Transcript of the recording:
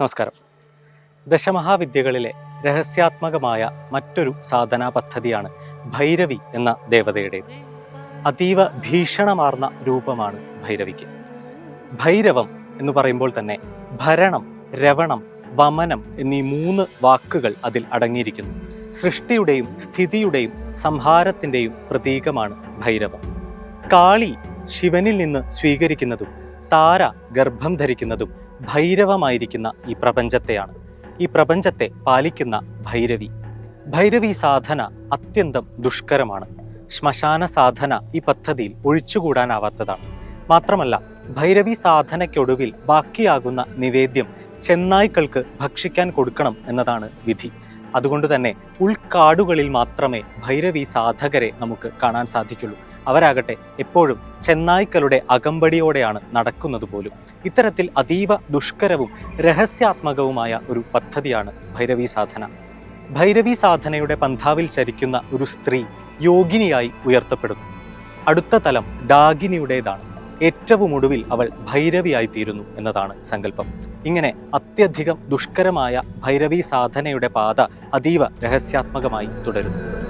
നമസ്കാരം. ദശമഹാവിദ്യകളിലെ രഹസ്യാത്മകമായ മറ്റൊരു സാധനാ പദ്ധതിയാണ് ഭൈരവി എന്ന ദേവതയുടേത് അതീവ ഭീഷണമാർന്ന രൂപമാണ് ഭൈരവിക്ക്. ഭൈരവം എന്ന് പറയുമ്പോൾ തന്നെ ഭരണം രവണം വമനം എന്നീ മൂന്ന് വാക്കുകൾ അതിൽ അടങ്ങിയിരിക്കുന്നു. സൃഷ്ടിയുടെയും സ്ഥിതിയുടെയും സംഹാരത്തിന്റെയും പ്രതീകമാണ് ഭൈരവം. കാളി ശിവനിൽ നിന്ന് സ്വീകരിക്കുന്നതും താര ഗർഭം ധരിക്കുന്നതും ഭൈരവമായിരിക്കുന്ന ഈ പ്രപഞ്ചത്തെയാണ്. ഈ പ്രപഞ്ചത്തെ പാലിക്കുന്ന ഭൈരവി. ഭൈരവി സാധന അത്യന്തം ദുഷ്കരമാണ്. ശ്മശാന സാധന ഈ പദ്ധതിയിൽ ഒഴിച്ചുകൂടാനാവാത്തതാണ്. മാത്രമല്ല ഭൈരവി സാധനയ്ക്കൊടുവിൽ ബാക്കിയാകുന്ന നിവേദ്യം ചെന്നായ്ക്കൾക്ക് ഭക്ഷിക്കാൻ കൊടുക്കണം എന്നതാണ് വിധി. അതുകൊണ്ട് തന്നെ ഉൾക്കാടുകളിൽ മാത്രമേ ഭൈരവി സാധകരെ നമുക്ക് കാണാൻ സാധിക്കുള്ളൂ. അവരാകട്ടെ എപ്പോഴും ചെന്നായ്ക്കളുടെ അകമ്പടിയോടെയാണ് നടക്കുന്നത് പോലും. ഇത്തരത്തിൽ അതീവ ദുഷ്കരവും രഹസ്യാത്മകവുമായ ഒരു പദ്ധതിയാണ് ഭൈരവി സാധന. ഭൈരവി സാധനയുടെ പന്ഥാവിൽ ചരിക്കുന്ന ഒരു സ്ത്രീ യോഗിനിയായി ഉയർത്തപ്പെടുന്നു. അടുത്ത തലം ഡാഗിനിയുടേതാണ്. ഏറ്റവും ഒടുവിൽ അവൾ ഭൈരവിയായി തീരുന്നു എന്നതാണ് സങ്കല്പം. ഇങ്ങനെ അത്യധികം ദുഷ്കരമായ ഭൈരവി സാധനയുടെ പാത അതീവ രഹസ്യാത്മകമായി തുടരുന്നു.